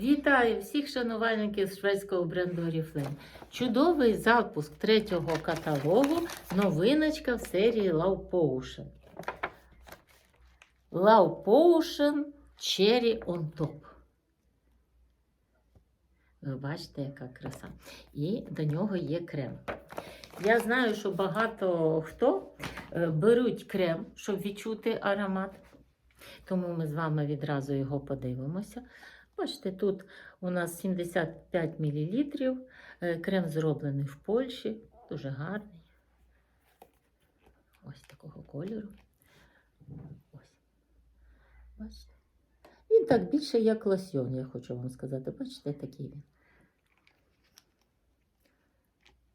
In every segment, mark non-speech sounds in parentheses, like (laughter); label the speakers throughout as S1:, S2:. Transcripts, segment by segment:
S1: Вітаю всіх шанувальників шведського бренду Oriflame. Чудовий запуск третього каталогу. Новиночка в серії Love Potion. Love Potion Cherry on Top. Ви бачите, яка краса. І до нього є крем. Я знаю, що багато хто е, беруть крем, щоб відчути аромат. Тому ми з вами відразу його подивимося. Бачите, тут у нас 75 мл. Крем зроблений в Польщі, дуже гарний. Ось такого кольору. Ось. Бачите? Він так більше як лосьон, я хочу вам сказати. Бачите, такий він.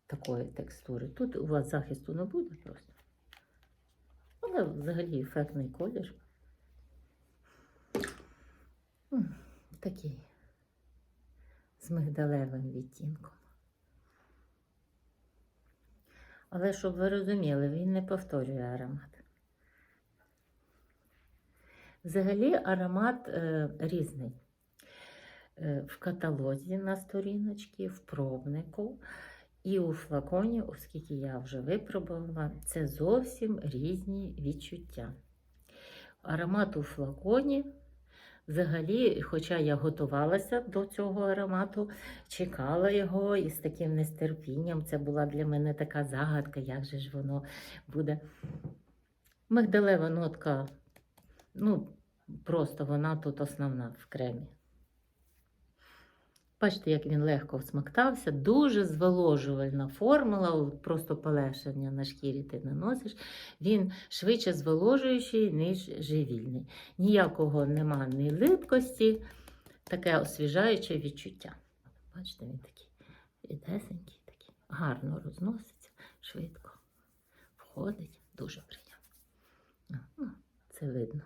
S1: Такої текстури. Тут у вас захисту не буде просто. Але взагалі ефектний колір. Такий з мигдалевим відтінком. Але щоб ви розуміли, він не повторює аромат. Взагалі аромат е, різний. Е, в каталозі на сторіночці, в пробнику і у флаконі, оскільки я вже випробувала, це зовсім різні відчуття. Аромат у флаконі Взагалі, хоча я готувалася до цього аромату, чекала його і з таким нестерпінням. Це була для мене така загадка, як же ж воно буде. Мигдалева нотка, ну, просто вона тут основна в кремі. Бачите, як він легко всмоктався, дуже зволожувальна формула, просто полегшення на шкірі ти наносиш. Він швидше зволожуючий, ніж живільний. Ніякого нема ні липкості, таке освіжаюче відчуття. Бачите, він такий рідесенький, такий, гарно розноситься, швидко входить, дуже приємно. Це видно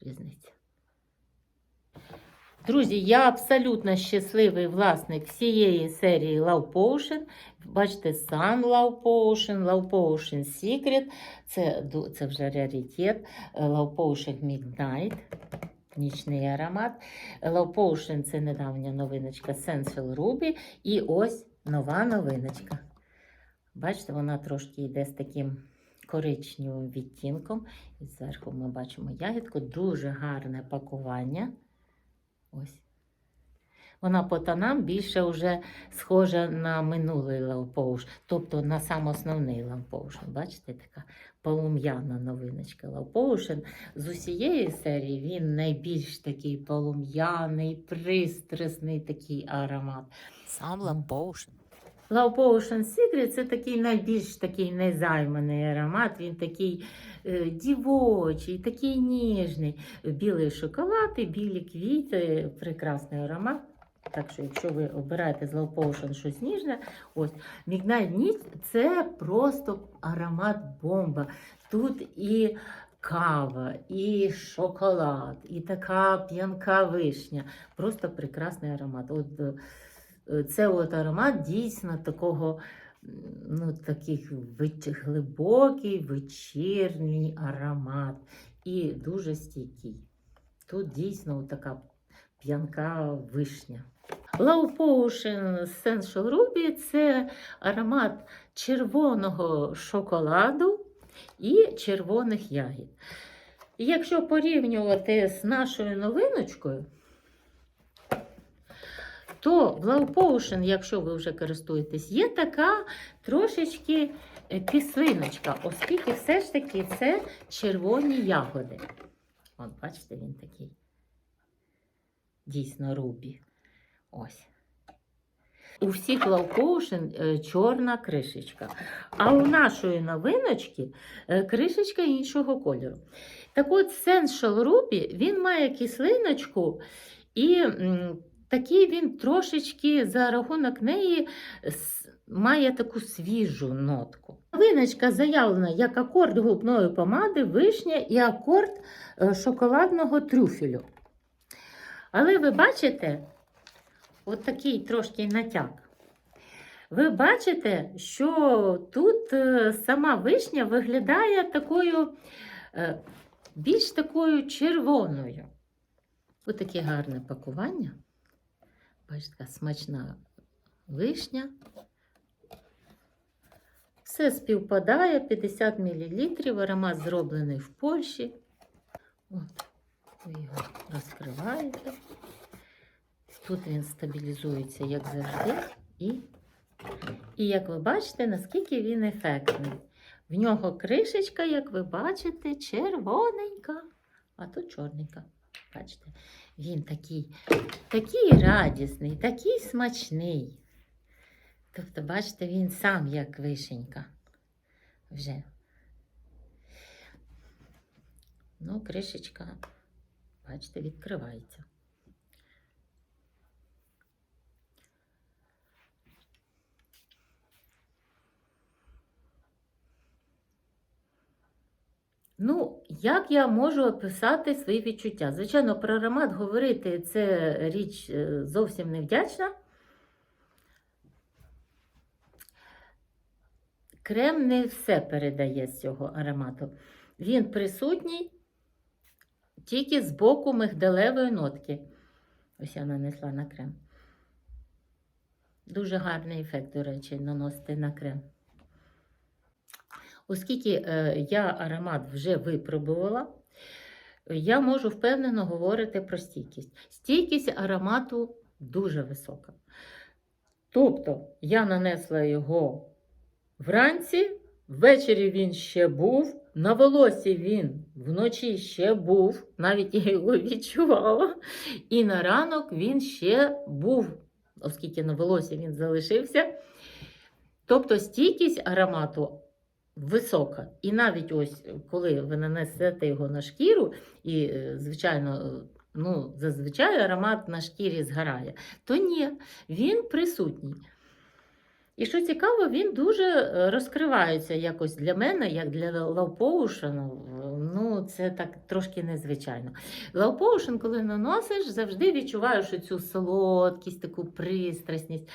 S1: різниця. Друзі, я абсолютно щасливий власник всієї серії Love Potion. Бачите, Sun Love Potion, Love Potion Secret. Це, це вже раритет. Love Potion Midnight. Нічний аромат. Love Potion це недавня новиночка Sensual Ruby. І ось нова новиночка. Бачите, вона трошки йде з таким коричневим відтінком. І зверху ми бачимо ягідку. Дуже гарне пакування. Ось. Вона по тонам більше вже схожа на минулий лавпоуш, тобто на сам основний Love Бачите, така полум'яна новиночка лавпоушен. З усієї серії він найбільш такий полум'яний, пристрасний такий аромат.
S2: Сам Potion.
S1: Love Potion Secret це такий найбільш такий незайманий аромат. Він такий е, дівочий, такий ніжний. Білий шоколад і білі квіти. Прекрасний аромат. Так що, якщо ви обираєте з Love Potion щось ніжне, ось Midnight Night – це просто аромат бомба. Тут і кава, і шоколад, і така п'янка вишня. Просто прекрасний аромат. От, е, це от аромат дійсно такого, ну, таких глибокий вечірній аромат і дуже стійкий. Тут дійсно така п'янка вишня. Love Potion Essential Ruby це аромат червоного шоколаду і червоних ягід. Якщо порівнювати з нашою новиночкою, то в Love Potion, якщо ви вже користуєтесь, є така трошечки е, кислиночка, оскільки все ж таки це червоні ягоди. От, бачите, він такий дійсно рубі. Ось. У всіх е, чорна кришечка. А у нашої новиночки е, кришечка іншого кольору. Так от Sensual Ruby, він має кислиночку і такий він трошечки за рахунок неї має таку свіжу нотку. Новиночка заявлена як акорд губної помади, вишня і акорд е, шоколадного трюфелю. Але ви бачите, от такий трошки натяк. Ви бачите, що тут е, сама вишня виглядає такою е, більш такою червоною. Ось таке гарне пакування. Бачите, така смачна вишня. Все співпадає, 50 мл, аромат зроблений в Польщі. От, ви його розкриваєте. Тут він стабілізується, як завжди. І, і як ви бачите, наскільки він ефектний. В нього кришечка, як ви бачите, червоненька, а тут чорненька. Бачите, він такий, такий радісний, такий смачний. Тобто, бачите, він сам як вишенька. Вже. Ну, кришечка, бачите, відкривається. Ну, як я можу описати свої відчуття? Звичайно, про аромат говорити це річ е, зовсім невдячна. Крем не все передає з цього аромату. Він присутній тільки з боку мигдалевої нотки. Ось я нанесла на крем. Дуже гарний ефект, до речі, наносити на крем. Оскільки е, я аромат вже випробувала, я можу впевнено говорити про стійкість. Стійкість аромату дуже висока. Тобто, я нанесла його вранці, ввечері він ще був, на волосі він вночі ще був, навіть я його відчувала, і на ранок він ще був, оскільки на волосі він залишився. Тобто стійкість аромату висока. І навіть ось коли ви нанесете його на шкіру, і, е, звичайно, е, ну, зазвичай аромат на шкірі згорає, то ні, він присутній. І що цікаво, він дуже е, розкривається якось для мене, як для Potion. Ну, це так трошки незвичайно. Potion, коли наносиш, завжди відчуваєш цю солодкість, таку пристрасність.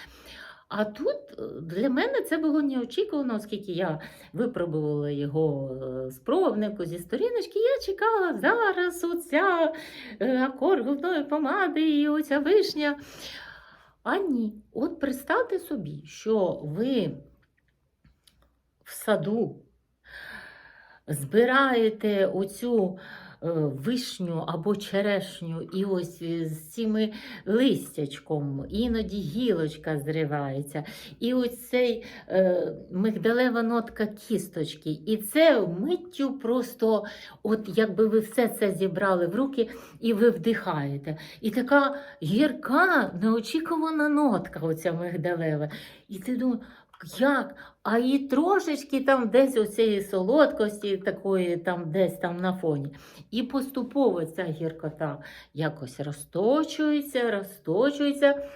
S1: А тут е, для мене це було неочікувано, оскільки я випробувала його е, з пробнику зі сторіночки. Я чекала зараз оця акор акорд губної помади і оця вишня. А ні, от представте собі, що ви в саду збираєте оцю е, вишню або черешню, і ось е, з цими листячком, іноді гілочка зривається, і ось цей е, мигдалева нотка кісточки. І це миттю просто, от якби ви все це зібрали в руки і ви вдихаєте. І така гірка, неочікувана нотка, оця мигдалева. І ти думаєш, як? А і трошечки там десь оцієї солодкості, такої там десь там на фоні. І поступово ця гіркота якось розточується, розточується.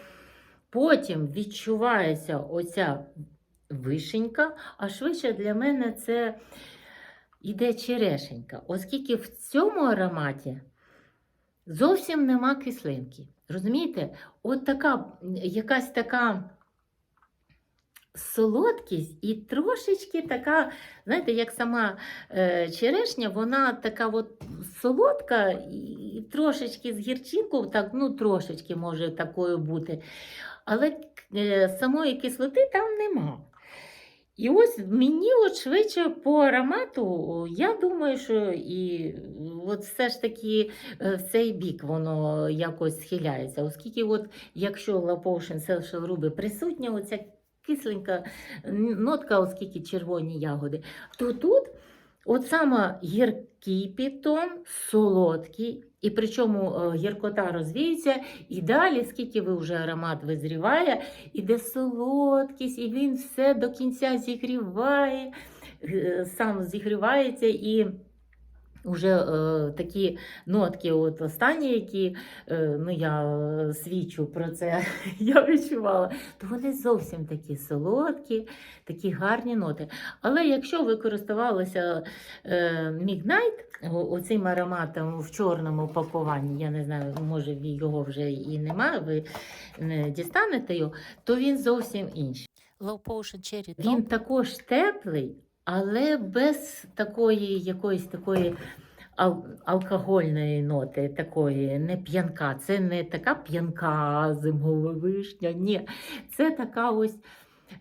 S1: Потім відчувається оця вишенька, а швидше для мене це іде черешенька, оскільки в цьому ароматі зовсім нема кислинки. Розумієте? От така якась така солодкість і трошечки така, знаєте, як сама е, черешня, вона така от солодка і, трошечки з гірчинкою, так, ну трошечки може такою бути. Але е, самої кислоти там нема. І ось мені от швидше по аромату, я думаю, що і от все ж таки е, в цей бік воно якось схиляється. Оскільки, от, якщо Potion Social присутня, оця кисленька нотка, оскільки червоні ягоди, то тут от саме гіркий підтон, солодкий, і причому е, гіркота розвіється, і далі, скільки ви вже аромат визріває, іде солодкість, і він все до кінця зігріває, е, сам зігрівається і. Уже е, такі нотки, от останні, які е, ну, я е, свідчу про це, (laughs) я відчувала, то вони зовсім такі солодкі, такі гарні ноти. Але якщо ви користувалися е, о- оцим ароматом в чорному пакуванні, я не знаю, може його вже і немає, ви не дістанете його, то він зовсім інший.
S2: Low Potion Cherry
S1: Він також теплий, але без такої якоїсь такої ал- алкогольної ноти, такої, не п'янка. Це не така п'янка зимова вишня. Ні, це така ось.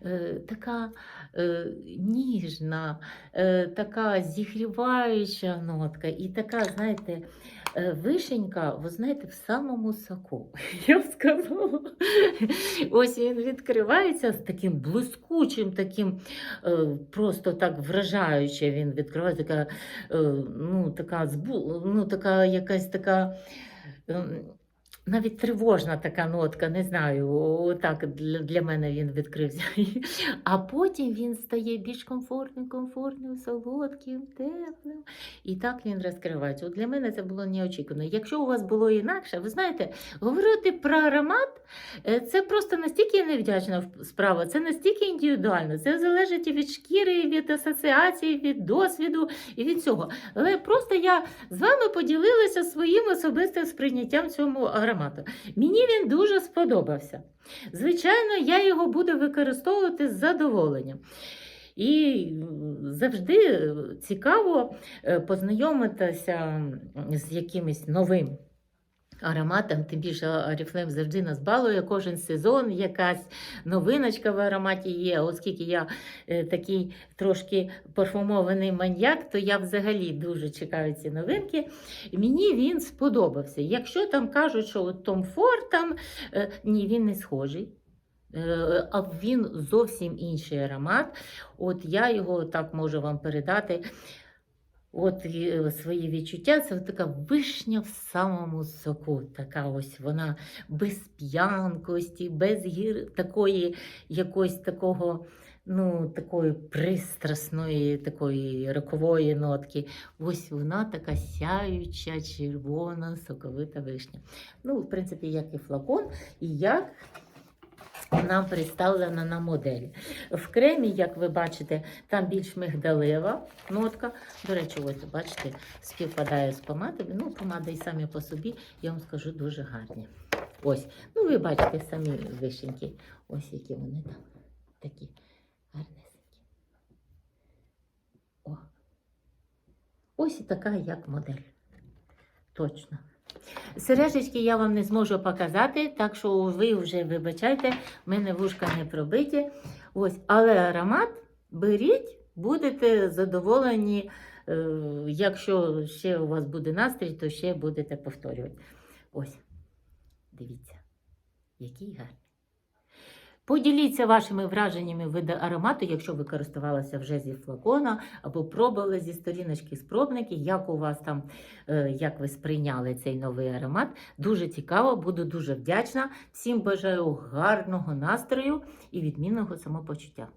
S1: е, Така ніжна, е, така зігріваюча нотка, і така, знаєте, е, вишенька, ви знаєте, в самому соку. (laughs) Я б сказала. (laughs) Ось він відкривається з таким блискучим, таким просто так вражаюче він відкривається, така, ну, така, ну, така якась така. Навіть тривожна така нотка, не знаю, так для, для мене він відкрився. (laughs) А потім він стає більш комфортним, комфортним, солодким, теплим. І так він розкривається. От для мене це було неочікувано. Якщо у вас було інакше, ви знаєте, говорити про аромат е, це просто настільки невдячна справа, це настільки індивідуально. Це залежить від шкіри, від асоціації, від досвіду і від цього. Але просто я з вами поділилася своїм особистим сприйняттям цьому аромату. Мені він дуже сподобався. Звичайно, я його буду використовувати з задоволенням. І завжди цікаво е, познайомитися з якимось новим ароматом. Тим більше Аріфлейм завжди нас балує кожен сезон, якась новиночка в ароматі є. Оскільки я е, такий трошки парфумований маньяк, то я взагалі дуже чекаю ці новинки. Мені він сподобався. Якщо там кажуть, що Том Форд там, е, ні, він не схожий. Е, А він зовсім інший аромат. От я його так можу вам передати. От свої відчуття, це така вишня в самому соку. Така ось вона без п'янкості, без гір такої якоїсь такого, ну, такої пристрасної, такої рокової нотки. Ось вона така сяюча, червона, соковита вишня. Ну, в принципі, як і флакон, і як нам представлена на моделі. В кремі, як ви бачите, там більш мигдалева нотка. До речі, ось бачите, співпадає з помадою. Ну, помади і самі по собі, я вам скажу, дуже гарні. Ось, ну ви бачите самі вишеньки. Ось які вони там такі гарнесенькі. О. Ось і така, як модель. Точно. Сережечки я вам не зможу показати, так що ви вже вибачайте, в мене вушка не пробиті. Ось, але аромат беріть, будете задоволені. Е, Якщо ще у вас буде настрій, то ще будете повторювати. Ось, дивіться, який гарний. Поділіться вашими враженнями від аромату, якщо ви користувалися вже зі флакона або пробували зі сторіночки з пробники, як у вас там, е, як ви сприйняли цей новий аромат. Дуже цікаво, буду дуже вдячна. Всім бажаю гарного настрою і відмінного самопочуття.